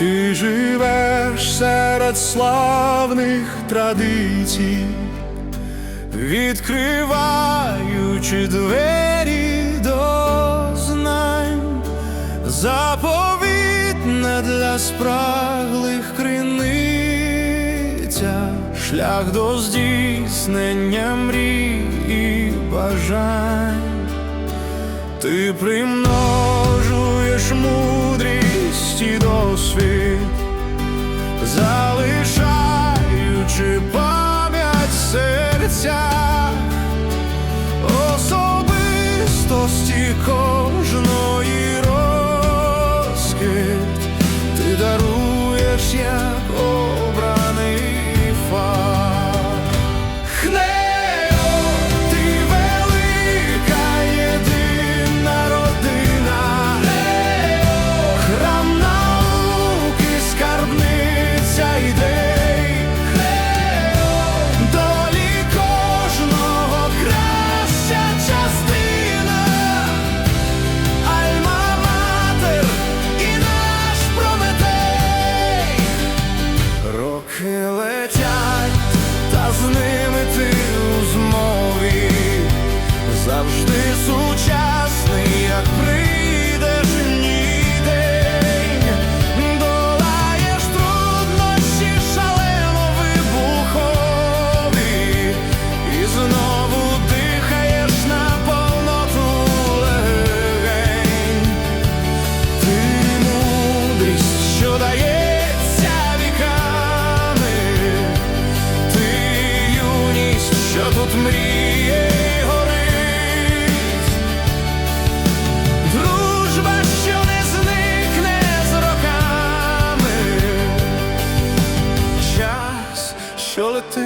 ти живеш серед славних традицій, відкриваючи двері до знань, заповітне для спраглих криниця, шлях до здійснення мрій і бажань, ти примножуєш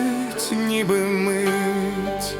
летить, ніби мить.